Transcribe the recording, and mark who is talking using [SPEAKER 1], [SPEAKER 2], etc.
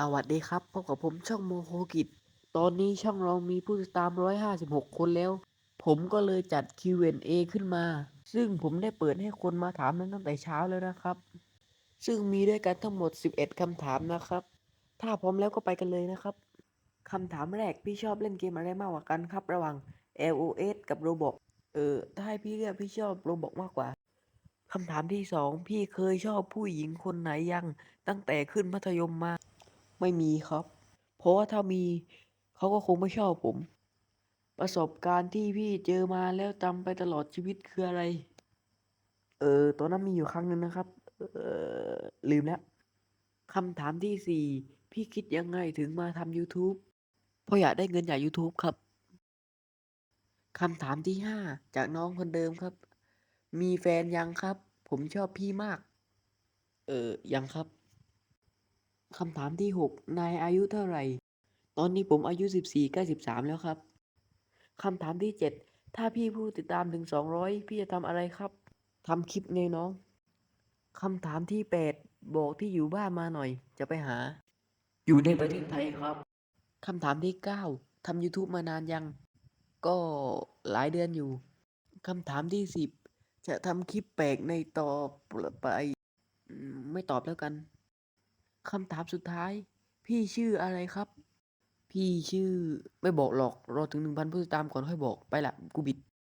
[SPEAKER 1] สวัสดีครับพบกับผมช่องโมโคกิจ ตอนนี้ช่องเรามีผู้ติดตาม 156 คนแล้ว ผมก็เลยจัด Q&A ขึ้นมา ซึ่งผมได้เปิดให้คนมาถามนั้นตั้งแต่เช้าแล้วนะครับ ซึ่งมีด้วยกันทั้งหมด 11 คำถามนะครับ ถ้าพร้อมแล้วก็ไปกันเลยนะครับ คำถามแรกพี่ชอบเล่นเกมอะไรมากกว่ากันครับ ระหว่าง LOS กับ Roblox เออถ้าให้พี่เลือกพี่ชอบ Roblox มากกว่าคำถามที่สองพี่เคยชอบผู้หญิงคนไหนยังตั้งแต่ขึ้นมัธยมมา ไม่มีครับ เพราะว่าถ้ามีเขาก็คงไม่ชอบผม ประสบการณ์ที่พี่เจอมาแล้วจำไปตลอดชีวิตคืออะไร เออตอนนั้นมีอยู่ครั้งหนึ่งนะครับ เออลืมแล้วคำถามที่สี่พี่คิดยังไงถึงมาทำ YouTube เพราะอยากได้เงินจาก YouTube ครับคำถามที่ห้าจากน้องคนเดิมครับ มีแฟนยังครับ ผมชอบพี่มาก เออยังครับ คำถามที่หกนายอายุเท่าไหร่ ตอนนี้ผมอายุสิบสี่ใกล้สิบสามแล้วครับ คำถามที่เจ็ดถ้าพี่ผู้ติดตามถึงสองร้อยพี่จะทำอะไรครับ ทำคลิปไงน้อง คำถามที่แปดบอกที่อยู่บ้านมาหน่อย จะไปหา อยู่ในประเทศไทยครับ คำถามที่เก้าทำ YouTube มานานยัง ก็หลายเดือนอยู่ คำถามที่สิบจะทำคลิปแปลกในต่อไปอืมไม่ตอบแล้วกัน คำถามสุดท้าย พี่ชื่ออะไรครับ พี่ชื่อไม่บอกหรอกรอถึงหนึ่งพันผู้ติดตามก่อนค่อยบอกไปละกูบิด